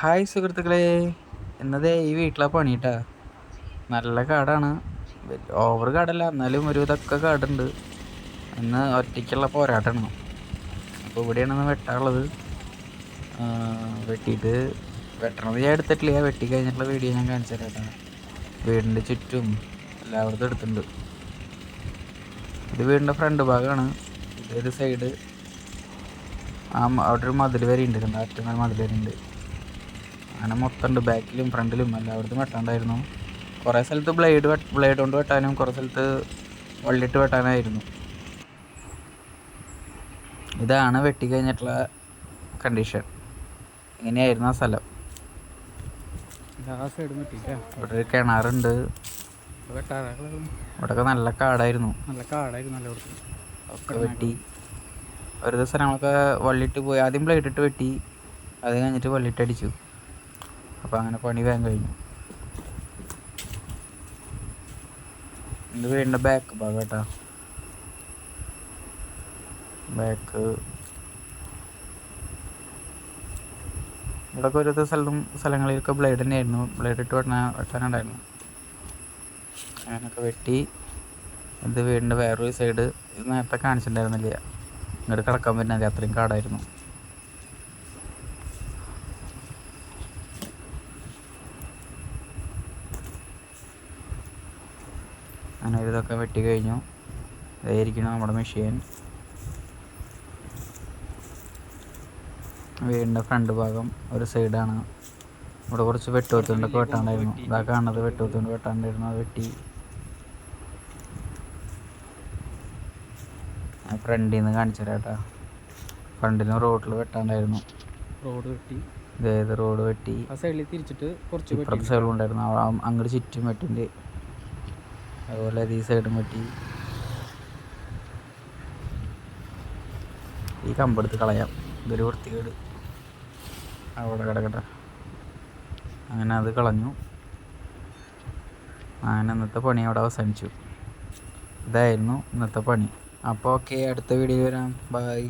Hi സുഹൃത്തുക്കളെ. എന്നതേ ഈ വീട്ടിലെ പണിയിട്ടാ നല്ല കാടാണ്. ഓവർ കാടല്ല എന്നാലും ഒരു ഇതൊക്കെ കാടുണ്ട്. ഇന്ന് ഒറ്റയ്ക്കുള്ള പോരാട്ടമാണ്. അപ്പോൾ ഇവിടെയാണ് വെട്ടാനുള്ളത്. വെട്ടിയിട്ട് വെട്ടണത് ഞാൻ എടുത്തിട്ടില്ല. വെട്ടി കഴിഞ്ഞിട്ടുള്ള വീഡിയോ ഞാൻ കാണിച്ചു തരാം വീടിന്റെ ചുറ്റും എല്ലായിടത്തും എടുത്തിട്ടുണ്ട്. ഇത് വീടിന്റെ ഫ്രണ്ട് ഭാഗമാണ് ഇതൊരു സൈഡ് ആ അവിടെ ഒരു മതിൽ വരെ ഉണ്ട്. കണ്ട മതിൽ വരെ ഉണ്ട്. അങ്ങനെ മൊത്തം ഉണ്ട് ബാക്കിലും ഫ്രണ്ടിലും എല്ലായിടത്തും വെട്ടാണ്ടായിരുന്നു. കുറേ സ്ഥലത്ത് ബ്ലേഡ് ബ്ലേഡ് കൊണ്ട് വെട്ടാനും കുറേ സ്ഥലത്ത് വള്ളിയിട്ട് വെട്ടാനായിരുന്നു. ഇതാണ് വെട്ടിക്കഴിഞ്ഞിട്ടുള്ള കണ്ടീഷൻ ഇങ്ങനെയായിരുന്നു ആ സ്ഥലം. ഇവിടെ ഒരു കിണറുണ്ട്. ഇവിടെയൊക്കെ നല്ല കാടായിരുന്നു. നല്ല കാടായിരുന്നു ഒക്കെ വെട്ടി. ഒരു ദിവസം ഞങ്ങളൊക്കെ വള്ളിയിട്ട് പോയി. ആദ്യം ബ്ലേഡ് ഇട്ട് വെട്ടി. അത് കഴിഞ്ഞിട്ട് വള്ളിയിട്ട് അടിച്ചു. അപ്പോൾ അങ്ങനെ പണി വേഗം കഴിഞ്ഞു. ഇത് വീടിന്റെ ബാക്ക് ഭാഗം കേട്ടോ. ബാക്ക് ഇവിടെയൊക്കെ ഒരു സ്ഥലത്തും സ്ഥലങ്ങളിലൊക്കെ ബ്ലേഡ് തന്നെയായിരുന്നു. ബ്ലേഡ് ഇട്ട് വെട്ടാൻ വെട്ടാനുണ്ടായിരുന്നു. അങ്ങനെയൊക്കെ വെട്ടി. ഇത് വീടിന്റെ വേറൊരു സൈഡ് ഇത് നേരത്തെ കാണിച്ചിട്ടുണ്ടായിരുന്നില്ല. ഇങ്ങോട്ട് കിടക്കാൻ പറ്റുന്നത് അത്രയും കാടായിരുന്നു. അങ്ങനെ ഇതൊക്കെ വെട്ടി കഴിഞ്ഞു. ഇതായിരിക്കണം നമ്മുടെ മെഷീൻ വീടിന്റെ ഫ്രണ്ട് ഭാഗം ഒരു സൈഡാണ് ഇവിടെ കുറച്ച് വെട്ടുവത്തുണ്ടൊക്കെ വെട്ടാണ്ടായിരുന്നു. ഇതാ കാണുന്നത് വെട്ടുവത്തുണ്ട് വെട്ടാണ്ടായിരുന്നു. അത് വെട്ടി. ഫ്രണ്ടിൽ നിന്ന് കാണിച്ചു തരാട്ടാ കേട്ടോ. റോഡിൽ വെട്ടാണ്ടായിരുന്നു. റോഡ് വെട്ടി. അതായത് റോഡ് വെട്ടി. ആ സൈഡിൽ തിരിച്ചിട്ട് കുറച്ച് ഇപ്പുറത്തെ സൈഡിലും ഉണ്ടായിരുന്നു. ആ- ആ- അങ്ങോട്ട് ചുറ്റും വെട്ടിന്റെ അതുപോലെ ഈ സൈഡും വെട്ടി. ഈ കമ്പെടുത്ത് കളയാം. ഇതൊരു വൃത്തികേട്. അവിടെ കിടക്കട്ടെ. അങ്ങനെ അത് കളഞ്ഞു. അങ്ങനെ ഇന്നത്തെ പണി അവിടെ അവസാനിച്ചു. ഇതായിരുന്നു ഇന്നത്തെ പണി. അപ്പോൾ ഓക്കെ അടുത്ത വീഡിയോ വരാം. ബൈ